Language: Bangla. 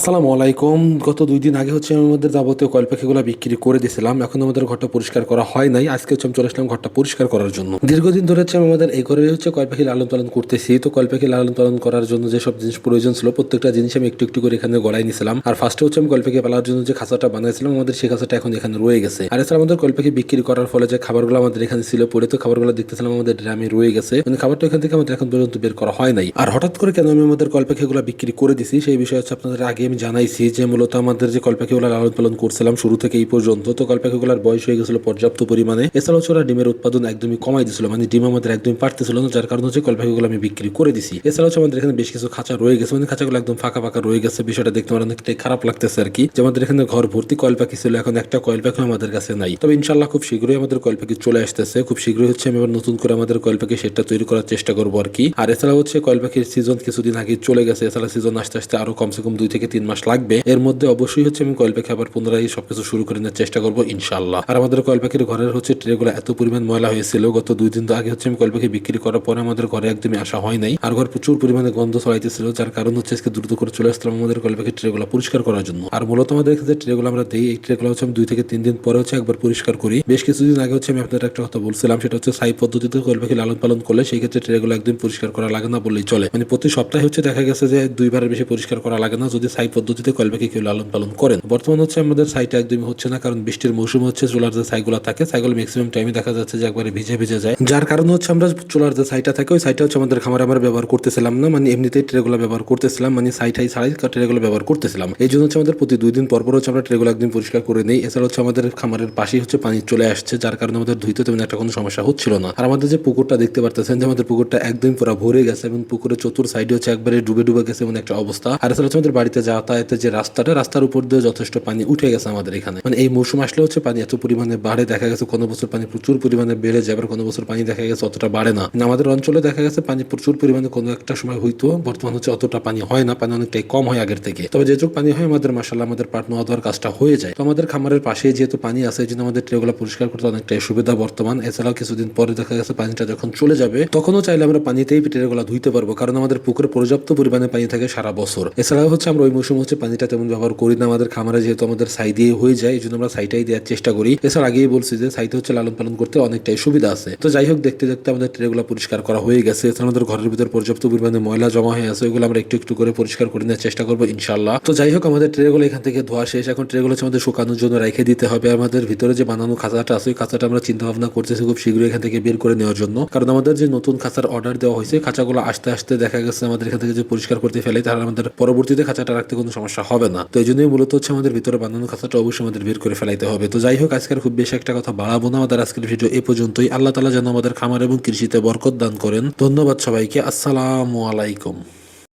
আসসালামু আলাইকুম। গত দুই দিন আগে হচ্ছে আমি আমাদের যাবতীয় কয়েল পাখিগুলো বিক্রি করে দিয়েছিলাম। এখন আমাদের ঘরটা পরিষ্কার করা হয় নাই। আজকে হচ্ছে আমি চলে আসলাম ঘরটা পরিষ্কার করার জন্য। দীর্ঘদিন ধরে হচ্ছে আমি আমাদের এই ঘরে হচ্ছে কয়েল পাখি লালন পালন করতেছি। তো কয়েল পাখি লালন পালন করার জন্য যেসব জিনিস প্রয়োজন ছিল, প্রত্যেকটা জিনিস আমি একটু একটু করে এখানে গড়াই নিয়েছিলাম। আর ফার্স্টে হচ্ছে আমি কয়েল পাখি পালার জন্য যে খাঁচাটা বানাইছিলাম আমাদের সেই খাঁচাটা এখন এখানে রয়ে গেছে। আর এছাড়া আমাদের কয়েল পাখি বিক্রি করার ফলে যে খাবারগুলো আমাদের এখানে ছিল, পরে তো খাবারগুলো দেখতেছিলাম আমাদের ড্রামে রয়ে গেছে। মানে খাবারটা এখান থেকে আমাদের এখন পর্যন্ত বের করা হয় নাই। আর হঠাৎ করে কেন আমি আমাদের কয়েল পাখিগুলো বিক্রি করে দিছি, সেই বিষয়ে হচ্ছে আপনাদের আগে আমি জানাইছি যে মূলত আমাদের যে কলপাখিগুলো লালন পালন করছিলাম শুরু থেকে এই পর্যন্ত, তো কলপাখিগুলোর বয়স হয়ে গেছিল পর্যাপ্ত পরিমাণে। এছাড়াও ওরা ডিমের উৎপাদন একদমই কমাই দিছিল মানে ডিম আমাদের একদমই পারতেছিল না, যার কারণে হচ্ছে কলপাখিগুলো আমি বিক্রি করে দিছি। এছাড়াও আমাদের এখানে বেশ কিছু খাঁচা রয়ে গেছে মানে খাঁচাগুলো একদম ফাঁকা ফাঁকা রয়ে গেছে, বিষয়টা দেখতে আমার অনেকটাই খারাপ লাগতেছে আর কি। যে আমাদের এখানে ঘর ভর্তি কয়েল পাখি ছিল, এখন একটা কয়েল পাখি আমাদের কাছে নাই। তবে ইনশাল্লাহ খুব শীঘ্রই আমাদের কয়েল পাখি চলে আসতেছে, খুব শীঘ্রই হচ্ছে আমি আবার নতুন করে আমাদের কয়েল পাখি সেটা তৈরি করার চেষ্টা করব আর কি। আর এছাড়া হচ্ছে কয়েল পাখির সিজন কিছুদিন আগে চলে গেছে, এছাড়া সিজন আস্তে আস্তে আরও কমসে কম দুই থেকে তিন মাস লাগবে। এর মধ্যে অবশ্যই হচ্ছে আমি কয়েল পাখি আবার পুনরায় সবকিছু শুরু করে নেওয়ার চেষ্টা করব ইনশাল্লাহ আর আমাদের কয়েল পাখির ঘরের হচ্ছে ট্রেগুলো এত পরিমাণ ময়লা হয়েছিল, গত দুই দিন আগে হচ্ছে আমি কয়েল পাখি বিক্রি করার পরে আমাদের ঘরে একদমই আসা হয় নাই। আর ঘর প্রচুর পরিমাণে গন্ধ ছড়াইতেছিল, যার কারণ হচ্ছে আজকে দ্রুত করে চলে আসলাম আমাদের কয়েল পাখির ট্রেগুলো পরিষ্কার করার জন্য। আর মূলত আমাদের যে ট্রেগুলো আমরা দিই, এই ট্রেগুলো হচ্ছে আমি দুই থেকে তিন দিন পরে হচ্ছে একবার পরিষ্কার করি। বেশ কিছুদিন আগে হচ্ছে আমি আপনাদের একটা কথা বলছিলাম, সেটা হচ্ছে সাই পদ্ধতিতে কয়েল পাখি লালন পালন করলে সেই ক্ষেত্রে ট্রেগুলো একদম পরিষ্কার করা লাগে না বললেই চলে। মানে প্রতি সপ্তাহে হচ্ছে দেখা গেছে যে দুইবারের বেশি পরিষ্কার করা লাগে না, যদি সাই পদ্ধতিতে কয়েল পাখি কেউ লালন পালন করেন। বর্তমানে হচ্ছে আমাদের সাইটা একদমই হচ্ছে না, কারণ বৃষ্টির মৌসুম হচ্ছে, চুলার যে সাইগুলো থাকে, সাইগুলো ম্যাক্সিমাম টাইমে দেখা যাচ্ছে যে একবারে ভিজে ভিজে যায়। যার কারণে হচ্ছে আমরা চুলার যে সাইটা থাকে, ওই সাইটা হচ্ছে আমাদের খামারে আমরা ব্যবহার করতেছিলাম না মানে এমনিতেই ট্রেগুলো ব্যবহার করতেছিলাম মানে সাইটাই ছাড়াই ট্রেগুলো ব্যবহার করতেছিলাম। এই জন্য হচ্ছে আমাদের প্রতি দুই দিন পর পর হচ্ছে আমরা ট্রেগুলো একদিন পরিষ্কার করে নিই। এছাড়া হচ্ছে আমাদের খামারের পাশেই হচ্ছে পানি চলে আসছে, যার কারণে আমাদের ধুইতে তেমন একটা কোনো সমস্যা হচ্ছিল না। আর আমাদের যে পুকুরটা দেখতে পারতেছেন যে আমাদের পুকুরটা একদম পুরো ভরে গেছে এবং পুকুরের চতুর সাইডে হচ্ছে একবারে ডুবে ডুবে গেছে এমন একটা অবস্থা। আর এছাড়া হচ্ছে আমাদের বাড়িতে যাতায়াতের যে রাস্তাটা, রাস্তার উপর দিয়ে যথেষ্ট পানি উঠে গেছে আমাদের এখানে। মানে এই মৌসুম আসলে হচ্ছে পানি এত পরিমাণে বাড়ে, দেখা গেছে কোনো বছর পানি প্রচুর পরিমাণে বেড়ে যায় কোনো বছর পানি দেখা গেছে অতটা বাড়ে না। মানে আমাদের অঞ্চলে দেখা গেছে পানি প্রচুর পরিমাণে কোনো একটা সময় হইতো, বর্তমান হচ্ছে অতটা পানি হয় না, পানি অনেকটাই কম হয় আগের থেকে। তবে যেটুকু পানি হয়, আমাদের মাসাল্লাহ আমাদের পাট নোয়া দেওয়ার কাজটা হয়ে যায়। তো আমাদের খামারের পাশে যেহেতু পানি আছে জন্য আমাদের ট্রেগুলো পরিষ্কার করতে অনেকটাই সুবিধা বর্তমান। এছাড়াও কিছুদিন পরে দেখা গেছে পানিটা যখন চলে যাবে, তখনও চাইলে আমরা পানিতেই ট্রেগুলো ধুইতে পারব, কারণ আমাদের পুকুরে পর্যাপ্ত পরিমাণে পানি থাকে সারা বছর। এছাড়াও হচ্ছে আমরা ওই মৌসুম হচ্ছে পানিটা তেমন ব্যবহার করি না। আমাদের খামারে যেহেতু আমাদের সাই দিয়ে হয়ে যায়, এই জন্য আমরা সাইটাই দেওয়ার চেষ্টা করি। এছাড়া আগেই বলছি যে সাইতে হচ্ছে লালন পালন করতে অনেকটাই সুবিধা আছে। তো যাই হোক, দেখতে দেখতে আমাদের ট্রেগুলো পরিষ্কার করা হয়ে গেছে। এছাড়া আমাদের ঘরের ভিতর পর্যাপ্ত পরিমাণে ময়লা জমা হয়ে আছে, ওইগুলো আমরা একটু একটু করে পরিষ্কার করে নেওয়ার চেষ্টা করব ইনশাল্লাহ তো যাই হোক, আমাদের ট্রেগুলো এখান থেকে ধোয়া শেষ। এখন ট্রেগুলো হচ্ছে আমাদের শুকানোর জন্য রেখে দিতে হবে। আমাদের ভিতরে যে বানানো খাঁচাটা আছে, ওই খাঁচাটা আমরা চিন্তা ভাবনা করতেছি খুব শীঘ্রই এখান থেকে বের করে নেওয়ার জন্য। কারণ আমাদের যে নতুন খাঁচার অর্ডার দেওয়া হয়েছে, খাঁচাগুলো আস্তে আস্তে দেখা গেছে আমাদের এখান থেকে যে পরিষ্কার করতে ফেলে, তাহলে আমাদের পরবর্তীতে খাঁচাটা কোনো সমস্যা হবে না। তো এই জন্যই মূলত হচ্ছে আমাদের ভিতরে বানানো কথাটা অবশ্যই আমাদের বের করে ফেলাইতে হবে। তো যাই হোক, আজকের খুব বেশি একটা কথা বাড়াবো না। আমাদের আজকের ভিডিও এ পর্যন্তই। আল্লাহ তালা যেন আমাদের খামার এবং কৃষিতে বরকত দান করেন। ধন্যবাদ সবাইকে। আসসালামু আলাইকুম।